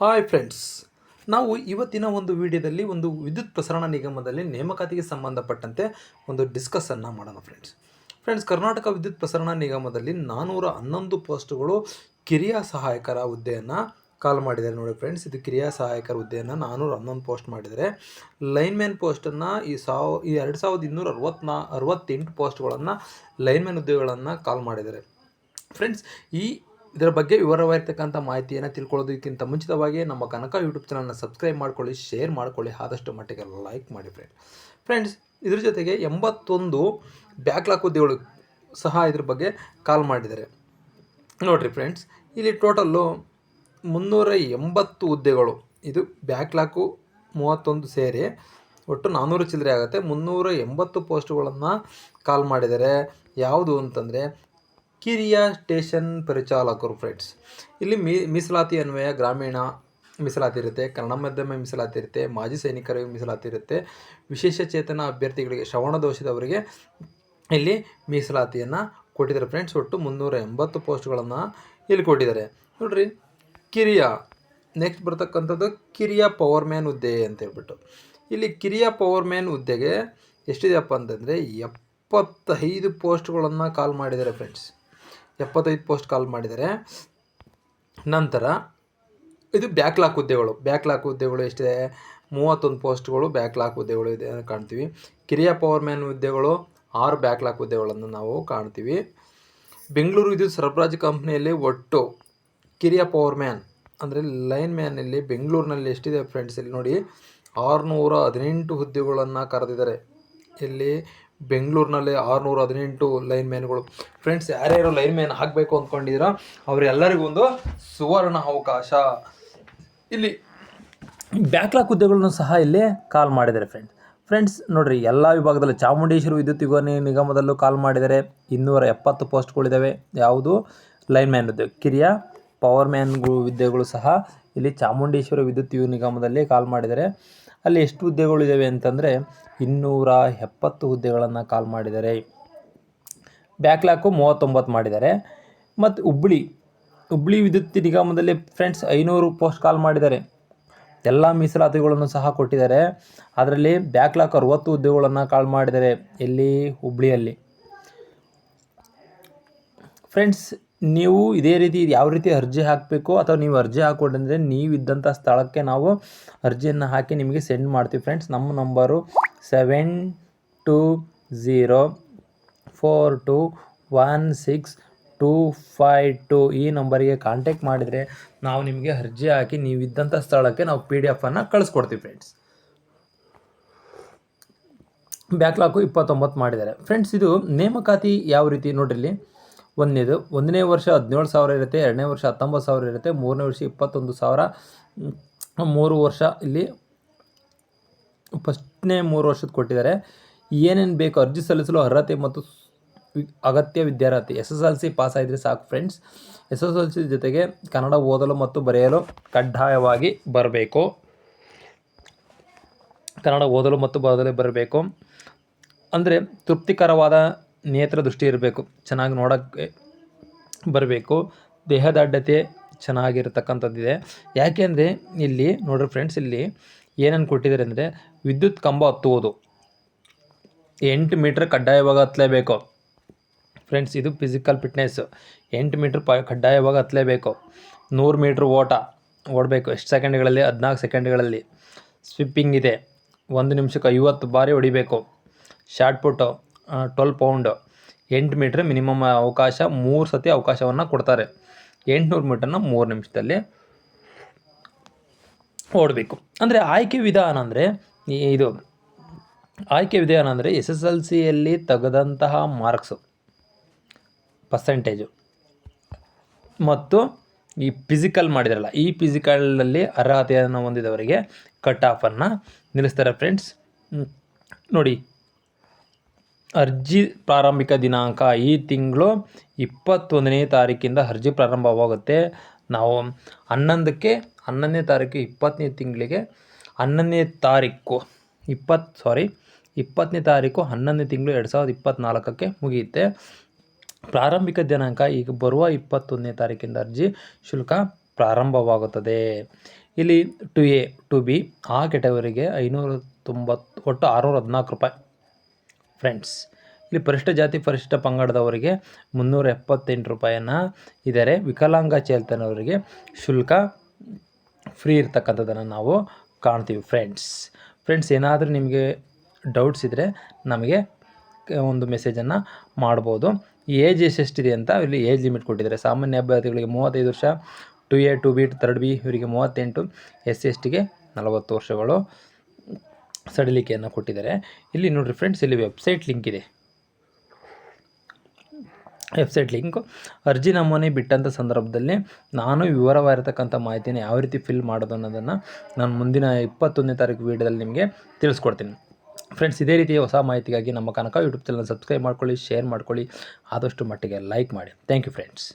Hi friends ನಾವು ಇವತ್ತಿನ ಒಂದು ವಿಡಿಯೋದಲ್ಲಿ ಒಂದು ವಿದ್ಯುತ್ ಪ್ರಸರಣ ನಿಗಮದಲ್ಲಿ ನೇಮಕಾತಿಗೆ ಸಂಬಂಧಪಟ್ಟಂತೆ ಒಂದು ಡಿಸ್ಕಸನ್ನು ಮಾಡೋಣ ಫ್ರೆಂಡ್ಸ್ ಫ್ರೆಂಡ್ಸ್ ಕರ್ನಾಟಕ ವಿದ್ಯುತ್ ಪ್ರಸರಣ ನಿಗಮದಲ್ಲಿ ನಾನ್ನೂರ ಹನ್ನೊಂದು ಪೋಸ್ಟ್ಗಳು ಕಿರಿಯ ಸಹಾಯಕರ ಹುದ್ದೆಯನ್ನು ಕಾಲ್ ಮಾಡಿದ್ದಾರೆ ನೋಡಿ ಫ್ರೆಂಡ್ಸ್ ಇದು ಕಿರಿಯ ಸಹಾಯಕರ ಹುದ್ದೆಯನ್ನು ನಾನ್ನೂರ ಹನ್ನೊಂದು ಪೋಸ್ಟ್ ಮಾಡಿದ್ದಾರೆ. ಲೈನ್ಮ್ಯಾನ್ ಪೋಸ್ಟನ್ನು ಈ ಸಾವ, ಈ ಎರಡು ಸಾವಿರದ ಇನ್ನೂರ ಅರವತ್ನಾ ಅರವತ್ತೆಂಟು ಪೋಸ್ಟ್ಗಳನ್ನು ಲೈನ್ಮ್ಯಾನ್ ಹುದ್ದೆಗಳನ್ನು ಕಾಲ್ ಮಾಡಿದ್ದಾರೆ. ಫ್ರೆಂಡ್ಸ್ ಈ ಇದರ ಬಗ್ಗೆ ವಿವರವಾಗಿರ್ತಕ್ಕಂಥ ಮಾಹಿತಿಯನ್ನು ತಿಳ್ಕೊಳ್ಳೋದಕ್ಕಿಂತ ಮುಂಚಿತವಾಗಿ ನಮ್ಮ ಕನಕ ಯೂಟ್ಯೂಬ್ ಚಾನಲ್ನ ಸಬ್ಸ್ಕ್ರೈಬ್ ಮಾಡ್ಕೊಳ್ಳಿ ಶೇರ್ ಮಾಡ್ಕೊಳ್ಳಿ, ಆದಷ್ಟು ಮಟ್ಟಿಗೆ ಲೈಕ್ ಮಾಡಿ ಫ್ರೆಂಡ್ ಫ್ರೆಂಡ್ಸ್ ಇದ್ರ ಜೊತೆಗೆ ಎಂಬತ್ತೊಂದು ಬ್ಯಾಕ್ಲಾಕ್ ಹುದ್ದೆಗಳು ಸಹ ಇದ್ರ ಬಗ್ಗೆ ಕಾಲ್ ಮಾಡಿದ್ದಾರೆ. ನೋಡಿರಿ ಫ್ರೆಂಡ್ಸ್ ಇಲ್ಲಿ ಟೋಟಲ್ಲು ಮುನ್ನೂರ ಎಂಬತ್ತು ಹುದ್ದೆಗಳು. ಇದು ಬ್ಯಾಕ್ಲಾಕು ಮೂವತ್ತೊಂದು ಸೇರಿ ಒಟ್ಟು ನಾನ್ನೂರು ಚಿಲ್ಲರೆ ಆಗುತ್ತೆ. ಮುನ್ನೂರ ಎಂಬತ್ತು ಪೋಸ್ಟ್ಗಳನ್ನು ಕಾಲ್ ಮಾಡಿದ್ದಾರೆ. ಯಾವುದು ಅಂತಂದರೆ ಕಿರಿಯ ಸ್ಟೇಷನ್ ಪರಿಚಾಲಕರು ಫ್ರೆಂಡ್ಸ್ ಇಲ್ಲಿ ಮೀ, ಮೀಸಲಾತಿ ಅನ್ವಯ, ಗ್ರಾಮೀಣ ಮೀಸಲಾತಿ ಇರುತ್ತೆ, ಕನ್ನಡ ಮಾಧ್ಯಮ ಮೀಸಲಾತಿ ಇರುತ್ತೆ, ಮಾಜಿ ಸೈನಿಕರಿಗೆ ಮೀಸಲಾತಿ ಇರುತ್ತೆ. ವಿಶೇಷ ಚೇತನ ಅಭ್ಯರ್ಥಿಗಳಿಗೆ ಶ್ರವಣ ದೋಷದವರಿಗೆ ಇಲ್ಲಿ ಮೀಸಲಾತಿಯನ್ನು ಕೊಟ್ಟಿದ್ದಾರೆ ಫ್ರೆಂಡ್ಸ್ ಒಟ್ಟು ಮುನ್ನೂರ ಎಂಬತ್ತು ಪೋಸ್ಟ್ಗಳನ್ನು ಇಲ್ಲಿ ಕೊಟ್ಟಿದ್ದಾರೆ. ನೋಡ್ರಿ, ಕಿರಿಯ. ನೆಕ್ಸ್ಟ್ ಬರ್ತಕ್ಕಂಥದ್ದು ಕಿರಿಯ ಪವರ್ ಮ್ಯಾನ್ ಹುದ್ದೆ ಅಂತ ಹೇಳ್ಬಿಟ್ಟು. ಇಲ್ಲಿ ಕಿರಿಯ ಪವರ್ ಮ್ಯಾನ್ ಹುದ್ದೆಗೆ ಎಷ್ಟಿದೆಯಪ್ಪ ಅಂತಂದರೆ ಎಪ್ಪತ್ತೈದು ಪೋಸ್ಟ್ಗಳನ್ನು ಕಾಲ್ ಮಾಡಿದ್ದಾರೆ ಫ್ರೆಂಡ್ಸ್ ಎಪ್ಪತ್ತೈದು ಪೋಸ್ಟ್ ಕಾಲ್ ಮಾಡಿದ್ದಾರೆ ನಂತರ ಇದು ಬ್ಯಾಕ್ಲಾಕ್ ಹುದ್ದೆಗಳು. ಬ್ಯಾಕ್ಲಾಕ್ ಹುದ್ದೆಗಳು ಎಷ್ಟಿದೆ? ಮೂವತ್ತೊಂದು ಪೋಸ್ಟ್ಗಳು ಬ್ಯಾಕ್ಲಾಕ್ ಹುದ್ದೆಗಳು ಇದೆ ಅಂತ ಕಾಣ್ತೀವಿ. ಕಿರಿಯ ಪವರ್ ಮ್ಯಾನ್ ಹುದ್ದೆಗಳು, ಆರು ಬ್ಯಾಕ್ಲಾಕ್ ಹುದ್ದೆಗಳನ್ನು ನಾವು ಕಾಣ್ತೀವಿ. ಬೆಂಗಳೂರು ವಿದ್ಯುತ್ ಸರಬರಾಜು ಕಂಪ್ನಿಯಲ್ಲಿ ಒಟ್ಟು ಕಿರಿಯ ಪವರ್ ಮ್ಯಾನ್ ಅಂದರೆ ಲೈನ್ ಮ್ಯಾನಲ್ಲಿ ಬೆಂಗಳೂರಿನಲ್ಲಿ ಎಷ್ಟಿದೆ ಫ್ರೆಂಡ್ಸ್ ಇಲ್ಲಿ ನೋಡಿ, ಆರುನೂರ ಹದಿನೆಂಟು ಹುದ್ದೆಗಳನ್ನು ಕರೆದಿದ್ದಾರೆ. ಇಲ್ಲಿ ಬೆಂಗಳೂರಿನಲ್ಲಿ ಆರುನೂರ ಹದಿನೆಂಟು ಲೈನ್ ಮ್ಯಾನ್ಗಳು. ಫ್ರೆಂಡ್ಸ್, ಯಾರ್ಯಾರು ಲೈನ್ ಮ್ಯಾನ್ ಆಗಬೇಕು ಅಂದ್ಕೊಂಡಿದ್ದೀರಾ ಅವರೆಲ್ಲರಿಗೂ ಒಂದು ಸುವರ್ಣ ಅವಕಾಶ. ಇಲ್ಲಿ ಬ್ಯಾಕ್ಲಾಕ್ ಹುದ್ದೆಗಳನ್ನು ಸಹ ಇಲ್ಲಿ ಕಾಲ್ ಮಾಡಿದ್ದಾರೆ ಫ್ರೆಂಡ್ಸ್ ಫ್ರೆಂಡ್ಸ್ ನೋಡಿರಿ, ಎಲ್ಲ ವಿಭಾಗದಲ್ಲಿ ಚಾಮುಂಡೇಶ್ವರಿ ವಿದ್ಯುತ್ ಯುಗನಿ ನಿಗಮದಲ್ಲೂ ಕಾಲ್ ಮಾಡಿದ್ದಾರೆ. ಇನ್ನೂರ ಎಪ್ಪತ್ತು ಪೋಸ್ಟ್ಗಳಿದ್ದಾವೆ ಯಾವುದು? ಲೈನ್ ಮ್ಯಾನ್ ಹುದ್ದೆ ಕಿರಿಯ ಪವರ್ ಮ್ಯಾನ್ಗಳು ಹುದ್ದೆಗಳು ಸಹ ಇಲ್ಲಿ ಚಾಮುಂಡೇಶ್ವರಿ ವಿದ್ಯುತ್ ನಿಗಮದಲ್ಲಿ ಕಾಲ್ ಮಾಡಿದ್ದಾರೆ. ಅಲ್ಲಿ ಎಷ್ಟು ಹುದ್ದೆಗಳಿದ್ದಾವೆ ಅಂತಂದರೆ ಇನ್ನೂರ ಎಪ್ಪತ್ತು ಹುದ್ದೆಗಳನ್ನು ಕಾಲ್ ಮಾಡಿದ್ದಾರೆ. ಬ್ಯಾಕ್ಲಾಕು ಮೂವತ್ತೊಂಬತ್ತು ಮಾಡಿದ್ದಾರೆ. ಮತ್ತು ಹುಬ್ಳಿ ಹುಬ್ಳಿ ವಿದ್ಯುತ್ ನಿಗಮದಲ್ಲಿ ಫ್ರೆಂಡ್ಸ್ ಐನೂರು ಪೋಸ್ಟ್ ಕಾಲ್ ಮಾಡಿದ್ದಾರೆ. ಎಲ್ಲ ಮೀಸಲಾತಿಗಳನ್ನು ಸಹ ಕೊಟ್ಟಿದ್ದಾರೆ. ಅದರಲ್ಲಿ ಬ್ಯಾಕ್ಲಾಕ್ ಅರುವತ್ತು ಹುದ್ದೆಗಳನ್ನು ಕಾಲ್ ಮಾಡಿದ್ದಾರೆ. ಎಲ್ಲಿ? ಹುಬ್ಳಿಯಲ್ಲಿ. ಫ್ರೆಂಡ್ಸ್ ನೀವು ಇದೇ ರೀತಿ ಯಾವ ರೀತಿ ಅರ್ಜಿ ಹಾಕಬೇಕು ಅಥವಾ ನೀವು ಅರ್ಜಿ ಹಾಕ್ಕೊಂಡ್ರೆ ನೀವು ಇದ್ದಂಥ ಸ್ಥಳಕ್ಕೆ ನಾವು ಅರ್ಜಿಯನ್ನು ಹಾಕಿ ನಿಮಗೆ ಸೆಂಡ್ ಮಾಡ್ತೀವಿ ಫ್ರೆಂಡ್ಸ್. ನಮ್ಮ number seven two zero four two one six two five two ಈ ನಂಬರಿಗೆ ಕಾಂಟ್ಯಾಕ್ಟ್ ಮಾಡಿದರೆ ನಾವು ನಿಮಗೆ ಅರ್ಜಿ ಹಾಕಿ ನೀವು ಇದ್ದಂಥ ಸ್ಥಳಕ್ಕೆ ನಾವು ಪಿ ಡಿ ಎಫನ್ನು ಕಳಿಸ್ಕೊಡ್ತೀವಿ ಫ್ರೆಂಡ್ಸ್. ಬ್ಯಾಕ್ಲಾಕು ಇಪ್ಪತ್ತೊಂಬತ್ತು ಮಾಡಿದ್ದಾರೆ. ಫ್ರೆಂಡ್ಸ್, ಇದು ನೇಮಕಾತಿ ಯಾವ ರೀತಿ ನೋಡ್ರಿ ಒಂದನೇದು ಒಂದನೇ ವರ್ಷ ಹದಿನೇಳು ಸಾವಿರ ಇರುತ್ತೆ, ಎರಡನೇ ವರ್ಷ ಹತ್ತೊಂಬತ್ತು ಸಾವಿರ ಇರುತ್ತೆ, ಮೂರನೇ ವರ್ಷ ಇಪ್ಪತ್ತೊಂದು ಸಾವಿರ. ಮೂರು ವರ್ಷ ಇಲ್ಲಿ ಫಸ್ಟ್ನೇ ಮೂರು ವರ್ಷದ ಕೊಟ್ಟಿದ್ದಾರೆ. ಏನೇನು ಬೇಕು ಅರ್ಜಿ ಸಲ್ಲಿಸಲು ಅರ್ಹತೆ ಮತ್ತು ಅಗತ್ಯ ವಿದ್ಯಾರ್ಥಿ S S L C pass ಆಗಿದ್ರೆ ಸಾಕು friends S S L C ಜೊತೆಗೆ ಕನ್ನಡ ಓದಲು ಮತ್ತು ಬರೆಯಲು ಕಡ್ಡಾಯವಾಗಿ ಬರಬೇಕು. ಕನ್ನಡ ಓದಲು ಮತ್ತು ಬರೆಯಲು ಬರಬೇಕು. ಅಂದರೆ ತೃಪ್ತಿಕರವಾದ ನೇತ್ರ ದೃಷ್ಟಿ ಇರಬೇಕು. ಚೆನ್ನಾಗಿ ನೋಡೋಕ್ಕೆ ಬರಬೇಕು. ದೇಹದಾಢ್ಯತೆ ಚೆನ್ನಾಗಿರ್ತಕ್ಕಂಥದ್ದಿದೆ. ಯಾಕೆಂದರೆ ಇಲ್ಲಿ ನೋಡಿರಿ ಫ್ರೆಂಡ್ಸ್, ಇಲ್ಲಿ ಏನನ್ನು ಕೊಟ್ಟಿದ್ದಾರೆ ಅಂದರೆ ವಿದ್ಯುತ್ ಕಂಬ ಹತ್ತುವುದು. ಎಂಟು ಮೀಟ್ರ್ ಕಡ್ಡಾಯವಾಗಿ ಹತ್ತಲೇಬೇಕು. ಫ್ರೆಂಡ್ಸ್, ಇದು ಫಿಸಿಕಲ್ ಫಿಟ್ನೆಸ್ಸು ಎಂಟು ಮೀಟ್ರ್ ಪ, ಕಡ್ಡಾಯವಾಗಿ ಹತ್ತಲೇಬೇಕು. ನೂರು ಮೀಟ್ರ್ ಓಟ ಓಡಬೇಕು. ಎಷ್ಟು ಸೆಕೆಂಡ್ಗಳಲ್ಲಿ? ಹದಿನಾಲ್ಕು ಸೆಕೆಂಡ್ಗಳಲ್ಲಿ. ಸ್ವಿಪ್ಪಿಂಗ್ ಇದೆ. ಒಂದು ನಿಮಿಷಕ್ಕೆ ಐವತ್ತು ಬಾರಿ ಹೊಡಿಬೇಕು. ಶಾರ್ಟ್ ಪುಟ್ಟು ಟ್ವೆಲ್ ಪೌಂಡ್ ಎಂಟು ಮೀಟ್ರ್ ಮಿನಿಮಮ್ ಅವಕಾಶ ಮೂರು ಸತಿ ಅವಕಾಶವನ್ನು ಕೊಡ್ತಾರೆ. ಎಂಟುನೂರು ಮೀಟ್ರನ್ನ ಮೂರು ನಿಮಿಷದಲ್ಲಿ ಓಡಬೇಕು. ಅಂದರೆ ಆಯ್ಕೆ ವಿಧಾನ ಅಂದರೆ ಇದು ಆಯ್ಕೆ ವಿಧಾನ ಅಂದರೆ ಎಸ್ ಎಸ್ ಎಲ್ ಸಿಯಲ್ಲಿ ತೆಗೆದಂತಹ ಮಾರ್ಕ್ಸು ಪರ್ಸೆಂಟೇಜು ಮತ್ತು ಈ ಫಿಸಿಕಲ್ ಮಾಡಿದಾರಲ್ಲ, ಈ ಫಿಸಿಕಲಲ್ಲಿ ಅರ್ಹತೆಯನ್ನು ಹೊಂದಿದವರಿಗೆ ಕಟ್ ಆಫನ್ನು ನಿಲ್ಲಿಸ್ತಾರೆ ಫ್ರೆಂಡ್ಸ್ ನೋಡಿ ಅರ್ಜಿ ಪ್ರಾರಂಭಿಕ ದಿನಾಂಕ ಈ ತಿಂಗಳು ಇಪ್ಪತ್ತೊಂದನೇ ತಾರೀಕಿಂದ ಅರ್ಜಿ ಪ್ರಾರಂಭವಾಗುತ್ತೆ. ನಾವು ಹನ್ನೊಂದಕ್ಕೆ, ಹನ್ನೊಂದನೇ ತಾರೀಕು ಇಪ್ಪತ್ತನೇ ತಿಂಗಳಿಗೆ ಹನ್ನೊಂದನೇ ತಾರೀಕು ಇಪ್ಪತ್ತು ಸಾರಿ ಇಪ್ಪತ್ತನೇ ತಾರೀಕು ಹನ್ನೊಂದನೇ ತಿಂಗಳು ಎರಡು ಸಾವಿರದ ಇಪ್ಪತ್ತ್ನಾಲ್ಕಕ್ಕೆ ಮುಗಿಯುತ್ತೆ. ಪ್ರಾರಂಭಿಕ ದಿನಾಂಕ ಈಗ ಬರುವ ಇಪ್ಪತ್ತೊಂದನೇ ತಾರೀಕಿಂದ ಅರ್ಜಿ ಶುಲ್ಕ ಪ್ರಾರಂಭವಾಗುತ್ತದೆ. ಇಲ್ಲಿ ಟು ಎ ಟು ಬಿ ಆ ಕೆಟಗರಿಗೆ ಐನೂರ ತೊಂಬತ್ತು, ಒಟ್ಟು ಆರುನೂರ ಹದಿನಾಲ್ಕು ರೂಪಾಯಿ. ಫ್ರೆಂಡ್ಸ್. ಇಲ್ಲಿ ಪರಿಷ್ಠ ಜಾತಿ ಪರಿಷ್ಠ ಪಂಗಡದವರಿಗೆ ಮುನ್ನೂರ ಎಪ್ಪತ್ತೆಂಟು ರೂಪಾಯಿಯನ್ನು ಇದ್ದಾರೆ ವಿಕಲಾಂಗ ಚೇತನವರಿಗೆ ಶುಲ್ಕ ಫ್ರೀ ಇರ್ತಕ್ಕಂಥದ್ದನ್ನು ನಾವು ಕಾಣ್ತೀವಿ ಫ್ರೆಂಡ್ಸ್. ಫ್ರೆಂಡ್ಸ್, ಏನಾದರೂ ನಿಮಗೆ ಡೌಟ್ಸ್ ಇದ್ದರೆ ನಮಗೆ ಒಂದು ಮೆಸೇಜನ್ನು ಮಾಡ್ಬೋದು. ಏಜ್ ಎಷ್ಟೆಷ್ಟಿದೆ ಅಂತ ಇಲ್ಲಿ ಏಜ್ ಲಿಮಿಟ್ ಕೊಟ್ಟಿದ್ದಾರೆ. ಸಾಮಾನ್ಯ ಅಭ್ಯರ್ಥಿಗಳಿಗೆ ಮೂವತ್ತೈದು ವರ್ಷ, two A, two B third B, ಇವರಿಗೆ ಮೂವತ್ತೆಂಟು, ಎಸ್ ಎಸ್ ಟಿಗೆ ನಲವತ್ತು ವರ್ಷಗಳು. ಸಡಿಲಿಕೆಯನ್ನು ಕೊಟ್ಟಿದ್ದಾರೆ. ಇಲ್ಲಿ ನೋಡಿರಿ ಫ್ರೆಂಡ್ಸ್ ಇಲ್ಲಿ ವೆಬ್ಸೈಟ್ ಲಿಂಕ್ ಇದೆ. ವೆಬ್ಸೈಟ್ ಲಿಂಕು ಅರ್ಜಿ ನಮೂನೆ ಬಿಟ್ಟಂಥ ಸಂದರ್ಭದಲ್ಲಿ ನಾನು ವಿವರವಾಗಿರ್ತಕ್ಕಂಥ ಮಾಹಿತಿನ ಯಾವ ರೀತಿ ಫಿಲ್ ಮಾಡೋದು ಅನ್ನೋದನ್ನು ನಾನು ಮುಂದಿನ ಇಪ್ಪತ್ತೊಂದನೇ ತಾರೀಕು ವೀಡಿಯೋದಲ್ಲಿ ನಿಮಗೆ ತಿಳಿಸ್ಕೊಡ್ತೀನಿ. ಫ್ರೆಂಡ್ಸ್ ಇದೇ ರೀತಿಯ ಹೊಸ ಮಾಹಿತಿಗಾಗಿ ನಮ್ಮ ಕನಕ ಯೂಟ್ಯೂಬ್ ಚಾನಲ್ ಸಬ್ಸ್ಕ್ರೈಬ್ ಮಾಡ್ಕೊಳ್ಳಿ ಶೇರ್ ಮಾಡ್ಕೊಳ್ಳಿ. ಆದಷ್ಟು ಮಟ್ಟಿಗೆ ಲೈಕ್ ಮಾಡಿ. Thank you friends